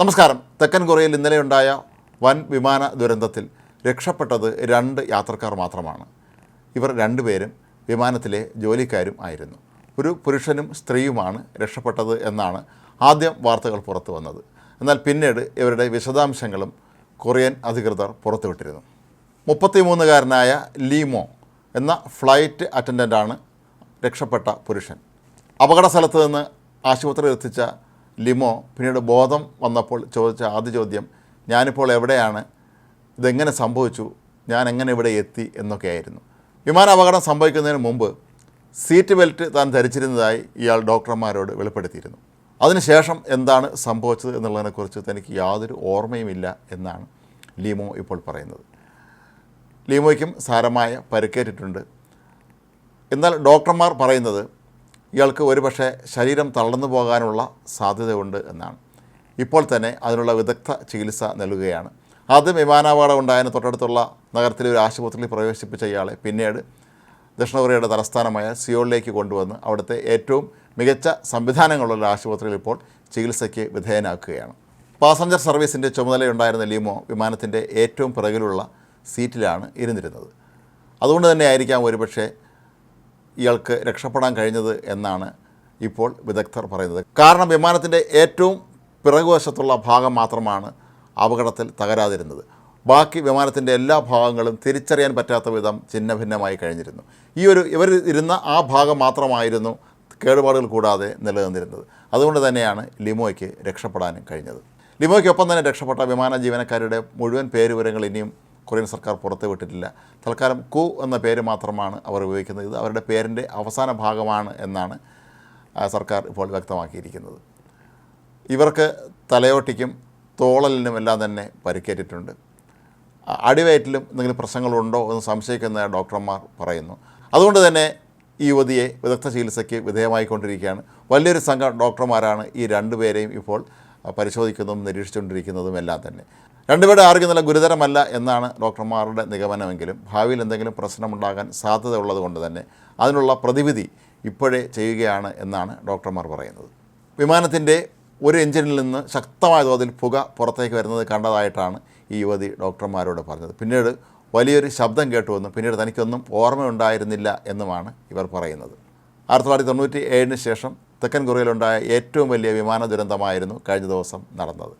നമസ്കാരം. തെക്കൻ കൊറിയയിൽ ഇന്നലെയുണ്ടായ വൻ വിമാന ദുരന്തത്തിൽ രക്ഷപ്പെട്ടത് രണ്ട് യാത്രക്കാർ മാത്രമാണ്. ഇവർ രണ്ടുപേരും വിമാനത്തിലെ ജോലിക്കാരും ആയിരുന്നു. ഒരു പുരുഷനും സ്ത്രീയുമാണ് രക്ഷപ്പെട്ടത് എന്നാണ് ആദ്യം വാർത്തകൾ പുറത്തു വന്നത്. എന്നാൽ പിന്നീട് ഇവരുടെ വിശദാംശങ്ങളും കൊറിയൻ അധികൃതർ പുറത്തുവിട്ടിരുന്നു. മുപ്പത്തിമൂന്നുകാരനായ ലീമോ എന്ന ഫ്ലൈറ്റ് അറ്റൻഡന്റാണ് രക്ഷപ്പെട്ട പുരുഷൻ. അപകട സ്ഥലത്ത് നിന്ന് ആശുപത്രിയിൽ എത്തിച്ച ലിമോ പിന്നീട് ബോധം വന്നപ്പോൾ ചോദിച്ച ആദ്യ ചോദ്യം ഞാനിപ്പോൾ എവിടെയാണ്? ഇതെങ്ങനെ സംഭവിച്ചു? ഞാൻ എങ്ങനെ ഇവിടെ എത്തി? എന്നൊക്കെയായിരുന്നു. വിമാന അപകടം സംഭവിക്കുന്നതിന് മുമ്പ് സീറ്റ് ബെൽറ്റ് താൻ ധരിച്ചിരുന്നതായി ഇയാൾ ഡോക്ടർമാരോട് വെളിപ്പെടുത്തിയിരുന്നു. അതിനുശേഷം എന്താണ് സംഭവിച്ചത് എന്നുള്ളതിനെക്കുറിച്ച് തനിക്ക് യാതൊരു ഓർമ്മയുമില്ല എന്നാണ് ലീമോ ഇപ്പോൾ പറയുന്നത്. ലീമോയ്ക്കും സാരമായ പരിക്കേറ്റിട്ടുണ്ട്. എന്നാൽ ഡോക്ടർമാർ പറയുന്നത് ഇയാൾക്ക് ഒരുപക്ഷെ ശരീരം തളർന്നു പോകാനുള്ള സാധ്യതയുണ്ട് എന്നാണ്. ഇപ്പോൾ തന്നെ അതിനുള്ള വിദഗ്ധ ചികിത്സ നൽകുകയാണ്. ആദ്യം വിമാനാപകടം ഉണ്ടായതിന് തൊട്ടടുത്തുള്ള നഗരത്തിലെ ഒരു ആശുപത്രിയിൽ പ്രവേശിപ്പിച്ച ഇയാളെ പിന്നീട് ദക്ഷിണ കൊറിയയുടെ തലസ്ഥാനമായ സിയോളിലേക്ക് കൊണ്ടുവന്ന് അവിടുത്തെ ഏറ്റവും മികച്ച സംവിധാനങ്ങളുള്ള ആശുപത്രിയിൽ ഇപ്പോൾ ചികിത്സയ്ക്ക് വിധേയനാക്കുകയാണ്. പാസഞ്ചർ സർവീസിന്റെ ചുമതലയുണ്ടായിരുന്ന ലീമോ വിമാനത്തിന്റെ ഏറ്റവും പിറകിലുള്ള സീറ്റിലാണ് ഇരുന്നിരുന്നത്. അതുകൊണ്ട് തന്നെ ആയിരിക്കാം ഒരുപക്ഷെ ഇയാൾക്ക് രക്ഷപ്പെടാൻ കഴിഞ്ഞത് എന്നാണ് ഇപ്പോൾ വിദഗ്ധർ പറയുന്നത്. കാരണം വിമാനത്തിന്റെ ഏറ്റവും പിറകുവശത്തുള്ള ഭാഗം മാത്രമാണ് അപകടത്തിൽ തകരാതിരുന്നത്. ബാക്കി വിമാനത്തിന്റെ എല്ലാ ഭാഗങ്ങളും തിരിച്ചറിയാൻ പറ്റാത്ത വിധം ഛിന്ന ഭിന്നമായി കഴിഞ്ഞിരുന്നു. ഈ ഒരു ഇവർ ഇരുന്ന ആ ഭാഗം മാത്രമായിരുന്നു കേടുപാടുകൾ കൂടാതെ നിലനിന്നിരുന്നത്. അതുകൊണ്ട് തന്നെയാണ് ലിമോയ്ക്ക് രക്ഷപ്പെടാനും കഴിഞ്ഞത്. ലിമോയ്ക്കൊപ്പം തന്നെ രക്ഷപ്പെട്ട വിമാന ജീവനക്കാരുടെ മുഴുവൻ പേരുവിവരങ്ങൾ ഇനിയും കൊറിയൻ സർക്കാർ പുറത്തുവിട്ടിട്ടില്ല തൽക്കാലം കു എന്ന പേര് മാത്രമാണ് അവർ ഉപയോഗിക്കുന്നത്. ഇത് അവരുടെ പേരിന്റെ അവസാന ഭാഗമാണ് എന്നാണ് സർക്കാർ ഇപ്പോൾ വ്യക്തമാക്കിയിരിക്കുന്നത്. ഇവർക്ക് തലയോട്ടിക്കും തോളലിനും എല്ലാം തന്നെ പരിക്കേറ്റിട്ടുണ്ട്. അടിവയറ്റിലും എന്തെങ്കിലും പ്രശ്നങ്ങളുണ്ടോ എന്ന് സംശയിക്കുന്ന ഡോക്ടർമാർ പറയുന്നു. അതുകൊണ്ട് തന്നെ ഈ യുവതിയെ വിദഗ്ധ ചികിത്സയ്ക്ക് വിധേയമായിക്കൊണ്ടിരിക്കുകയാണ്. വലിയൊരു സംഘം ഡോക്ടർമാരാണ് ഈ രണ്ടുപേരെയും ഇപ്പോൾ പരിശോധിക്കുന്നതും നിരീക്ഷിച്ചുകൊണ്ടിരിക്കുന്നതും എല്ലാം തന്നെ. രണ്ടുപേരുടെ ആരോഗ്യം നല്ല ഗുരുതരമല്ല എന്നാണ് ഡോക്ടർമാരുടെ നിഗമനമെങ്കിലും ഭാവിയിൽ എന്തെങ്കിലും പ്രശ്നമുണ്ടാകാൻ സാധ്യത കൊണ്ട് തന്നെ അതിനുള്ള പ്രതിവിധി ഇപ്പോഴേ ചെയ്യുകയാണ് എന്നാണ് ഡോക്ടർമാർ പറയുന്നത്. വിമാനത്തിന്റെ ഒരു എഞ്ചിനിൽ നിന്ന് ശക്തമായ തോതിൽ പുക പുറത്തേക്ക് വരുന്നത് കണ്ടതായിട്ടാണ് ഈ യുവതി ഡോക്ടർമാരോട് പറഞ്ഞത്. പിന്നീട് വലിയൊരു ശബ്ദം കേട്ടുവെന്നും പിന്നീട് തനിക്കൊന്നും ഓർമ്മയുണ്ടായിരുന്നില്ല എന്നുമാണ് ഇവർ പറയുന്നത്. ആയിരത്തി തൊള്ളായിരത്തി തൊണ്ണൂറ്റി ഏഴിന് ശേഷം തെക്കൻ കൊറിയയിലുണ്ടായ ഏറ്റവും വലിയ വിമാന ദുരന്തമായിരുന്നു കഴിഞ്ഞ ദിവസം നടന്നത്.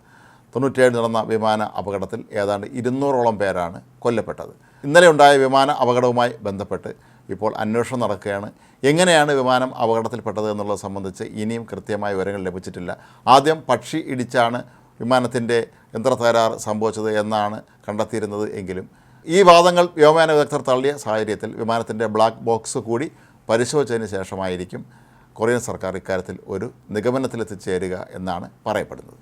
തൊണ്ണൂറ്റിയേഴ് നടന്ന വിമാന അപകടത്തിൽ ഏതാണ്ട് ഇരുന്നൂറോളം പേരാണ് കൊല്ലപ്പെട്ടത്. ഇന്നലെ ഉണ്ടായ വിമാന അപകടവുമായി ബന്ധപ്പെട്ട് ഇപ്പോൾ അന്വേഷണം നടക്കുകയാണ്. എങ്ങനെയാണ് വിമാനം അപകടത്തിൽപ്പെട്ടത് എന്നുള്ളത് സംബന്ധിച്ച് ഇനിയും കൃത്യമായ വിവരങ്ങൾ ലഭിച്ചിട്ടില്ല. ആദ്യം പക്ഷി ഇടിച്ചാണ് വിമാനത്തിന്റെ യന്ത്ര തകരാറ് സംഭവിച്ചത് എന്നാണ് കണ്ടെത്തിയിരുന്നത് എങ്കിലും ഈ വാദങ്ങൾ വ്യോമയാന വിദഗ്ധർ തള്ളിയ സാഹചര്യത്തിൽ വിമാനത്തിന്റെ ബ്ലാക്ക് ബോക്സ് കൂടി പരിശോധിച്ചതിന് ശേഷമായിരിക്കും കൊറിയൻ സർക്കാർ ഇക്കാര്യത്തിൽ ഒരു നിഗമനത്തിലെത്തിച്ചേരുക എന്നാണ് പറയപ്പെടുന്നത്.